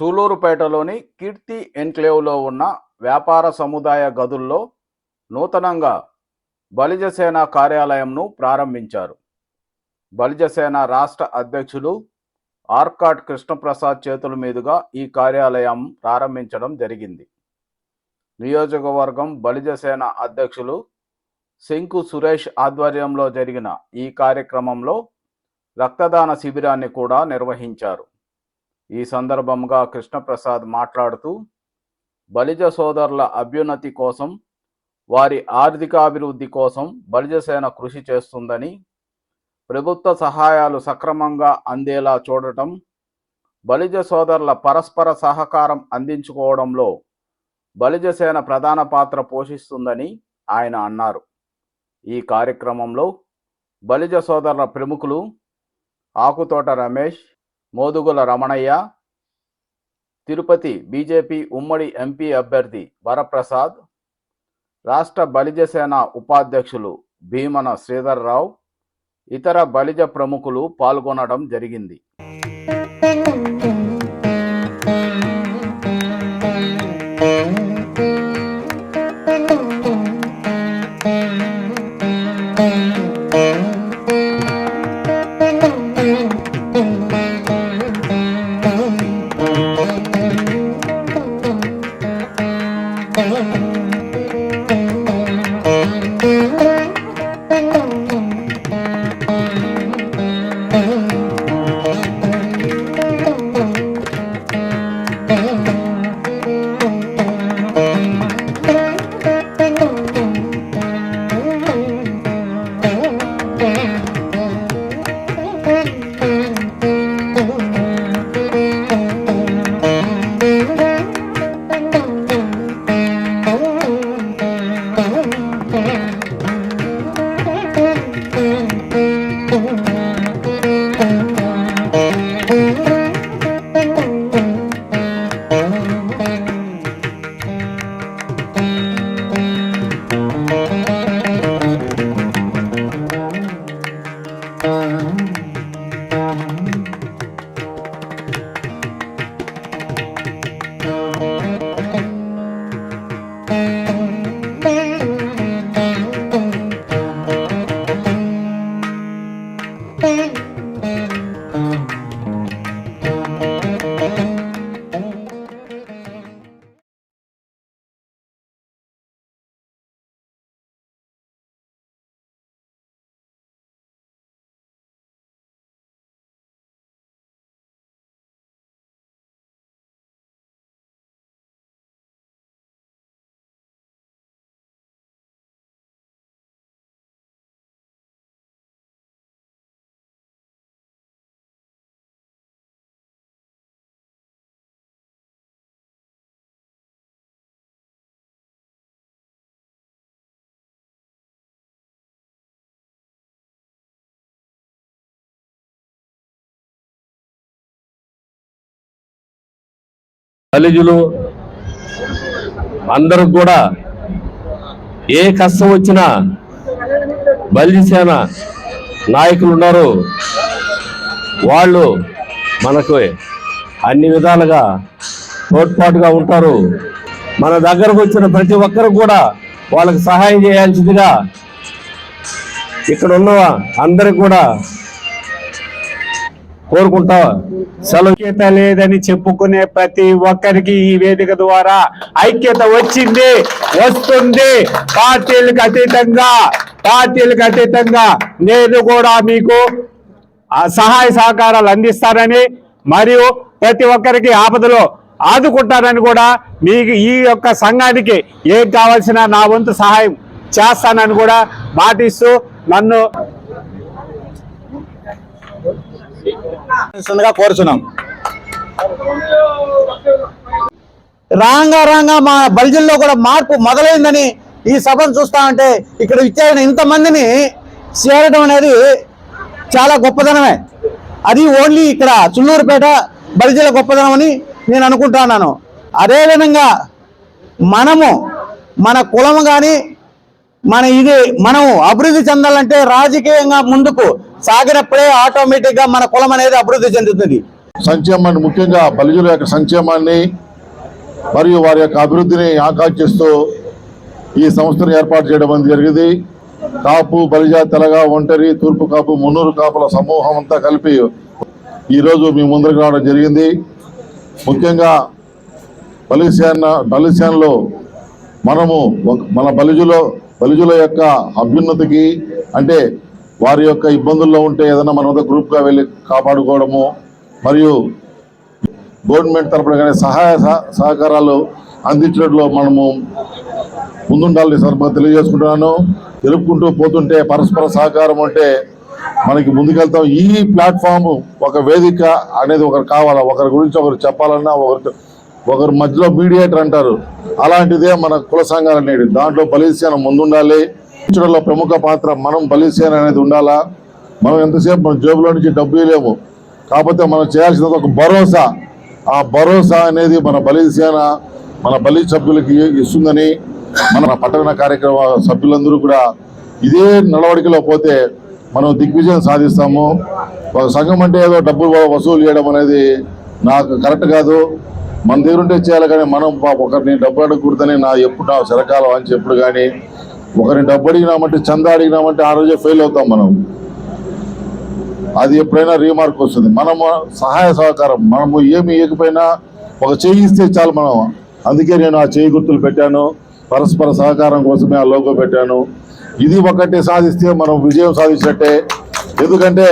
సూలూరుపేటలోని కీర్తి ఎన్క్లేవ్లో ఉన్న వ్యాపార సముదాయ గదుల్లో నూతనంగా బలిజసేన కార్యాలయంను ప్రారంభించారు. బలిజసేన రాష్ట్ర అధ్యక్షులు ఆర్కాట్ కృష్ణప్రసాద్ చేతుల మీదుగా ఈ కార్యాలయం ప్రారంభించడం జరిగింది. నియోజకవర్గం బలిజసేన అధ్యక్షులు శంకు సురేష్ ఆధ్వర్యంలో జరిగిన ఈ కార్యక్రమంలో రక్తదాన శిబిరాన్ని కూడా నిర్వహించారు. ఈ సందర్భంగా కృష్ణప్రసాద్ మాట్లాడుతూ బలిజ సోదరుల అభ్యున్నతి కోసం వారి ఆర్థికాభివృద్ధి కోసం బలిజసేన కృషి చేస్తుందని ప్రభుత్వ సహాయాలు సక్రమంగా అందేలా చూడటం బలిజ సోదరుల పరస్పర సహకారం అందించుకోవడంలో బలిజసేన ప్రధాన పాత్ర పోషిస్తుందని ఆయన అన్నారు. ఈ కార్యక్రమంలో బలిజ సోదరుల ప్రముఖులు ఆకుతోట రమేష్ మోదుగుల రమణయ్య తిరుపతి బీజేపీ ఉమ్మడి ఎంపీ అభ్యర్థి వరప్రసాద్ రాష్ట్ర బలిజ సేన ఉపాధ్యక్షులు భీమన శ్రీధర్రావు ఇతర బలిజ ప్రముఖులు పాల్గొనడం జరిగింది. బలిజులు అందరూ కూడా ఏ కష్టం వచ్చినా బలిసేన నాయకులు ఉన్నారు. వాళ్ళు మనకు అన్ని విధాలుగా తోడ్పాటుగా ఉంటారు. మన దగ్గరకు వచ్చిన ప్రతి ఒక్కరు కూడా వాళ్ళకి సహాయం చేయాల్సిందిగా ఇక్కడ ఉన్న అందరికి కూడా కోరుకుంటా ఐక్యత లేదని చెప్పుకునే ప్రతి ఒక్కరికి ఈ వేదిక ద్వారా ఐక్యత వచ్చింది వస్తుంది. పార్టీలకు అతీతంగా పార్టీలకు అతీతంగా నేను కూడా మీకు సహాయ సహకారాలు అందిస్తానని మరియు ప్రతి ఒక్కరికి ఆపదలో ఆదుకుంటారని కూడా మీకు ఈ యొక్క సంఘానికి ఏం కావాల్సిన నా వంతు సహాయం చేస్తానని కూడా మాటిస్తూ నన్ను కోరుచున్నాం. రాంగా రాంగా మా బల్జిల్లో కూడా మార్పు మొదలైందని ఈ సభను చూస్తా ఉంటే ఇక్కడ ఇచ్చేసిన ఇంతమందిని చేరడం అనేది చాలా గొప్పదనమే. అది ఓన్లీ ఇక్కడ చుల్లూరుపేట బలిజల గొప్పదనం అని నేను అనుకుంటున్నాను అదేవిధంగా మనము మన కులం కానీ మన ఇది మనం అభివృద్ధి చెందాలంటే రాజకీయంగా ముందుకు సాగినప్పుడే ఆటోమేటిక్గా మన కులం అనేది అభివృద్ధి చెందుతుంది. సంక్షేమాన్ని ముఖ్యంగా బలిజుల యొక్క సంక్షేమాన్ని మరియు వారి యొక్క అభివృద్ధిని ఆకాంక్షిస్తూ ఈ సంస్థను ఏర్పాటు చేయడం అనేది జరిగింది. కాపు బలిజ తెలగ ఒంటరి తూర్పు కాపు మున్నూరు కాపుల సమూహం అంతా కలిపి ఈరోజు మీ ముందరకు రావడం జరిగింది. ముఖ్యంగా బలిసేన బలిసేనలో మనము మన బలిజులో బలిజుల యొక్క అభ్యున్నతికి అంటే వారి యొక్క ఇబ్బందుల్లో ఉంటే ఏదైనా మన వద్ద గ్రూప్గా వెళ్ళి కాపాడుకోవడము మరియు గవర్నమెంట్ తరపున కానీ సహాయ సహ- సహకారాలు అందించడంలో మనము ముందుండాలని సందర్భంగా తెలియజేసుకుంటున్నాను. తెలుపుకుంటూ పోతుంటే పరస్పర సహకారం అంటే మనకి ముందుకెళ్తాం. ఈ ప్లాట్ఫామ్ ఒక వేదిక అనేది ఒకరు కావాలా? ఒకరి గురించి ఒకరు చెప్పాలన్నా ఒకరి ఒకరు మధ్యలో మీడియేటర్ అంటారు. అలాంటిదే మన కుల సంఘాలు అనేది దాంట్లో బలిసేన ముందుండాలి. ఉంచడంలో ప్రముఖ పాత్ర మనం బలిసేన అనేది ఉండాలా? మనం ఎంతసేపు మన జేబులో నుంచి డబ్బు లేవు కాకపోతే మనం చేయాల్సిన ఒక భరోసా. ఆ భరోసా అనేది మన బలిసేన మన బలి సభ్యులకి ఇస్తుందని మన పట్టణ కార్యక్రమ సభ్యులందరూ కూడా ఇదే నడవడికలో పోతే మనం దిగ్విజయం సాధిస్తాము. ఒక సంఘం అంటే ఏదో డబ్బులు వసూలు చేయడం అనేది నాకు కరెక్ట్ కాదు. మన దగ్గర ఉంటే చేయాలి కానీ మనం ఒకరిని డబ్బు అడగకూడదని నా ఎప్పుడు నా శరకాలం అని చెప్పుడు కానీ ఒకరిని డబ్బు అడిగినామంటే చందా అడిగినామంటే ఆ రోజే ఫెయిల్ అవుతాం మనం. అది ఎప్పుడైనా రీమార్క్ వస్తుంది. మనము సహాయ సహకారం మనము ఏమి ఇవ్వకపోయినా ఒక చేయి ఇస్తే చాలు మనం. అందుకే నేను ఆ చేయి గుర్తులు పెట్టాను. పరస్పర సహకారం కోసమే ఆ లోగో పెట్టాను. ఇది ఒకటి సాధిస్తే మనం విజయం సాధించినట్టే. ఎందుకంటే